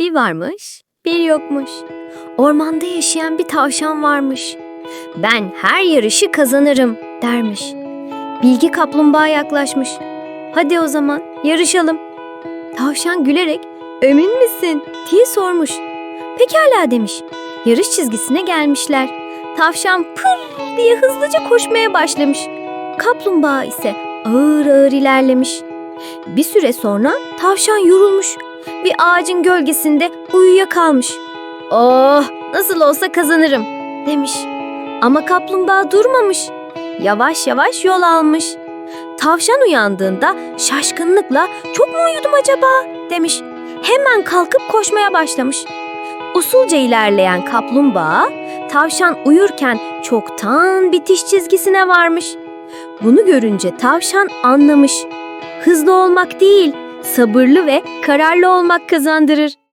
Bir varmış, bir yokmuş. Ormanda yaşayan bir tavşan varmış. Ben her yarışı kazanırım dermiş. Bilgi kaplumbağa yaklaşmış. Hadi o zaman yarışalım. Tavşan gülerek emin misin diye sormuş. Pekala demiş. Yarış çizgisine gelmişler. Tavşan pır diye hızlıca koşmaya başlamış. Kaplumbağa ise ağır ağır ilerlemiş. Bir süre sonra tavşan yorulmuş. Bir ağacın gölgesinde uyuyakalmış. Oh nasıl olsa kazanırım demiş. Ama kaplumbağa durmamış. Yavaş yavaş yol almış. Tavşan uyandığında şaşkınlıkla çok mu uyudum acaba demiş. Hemen kalkıp koşmaya başlamış. Usulca ilerleyen kaplumbağa tavşan uyurken çoktan bitiş çizgisine varmış. Bunu görünce tavşan anlamış. Hızlı olmak değil, sabırlı ve kararlı olmak kazandırır.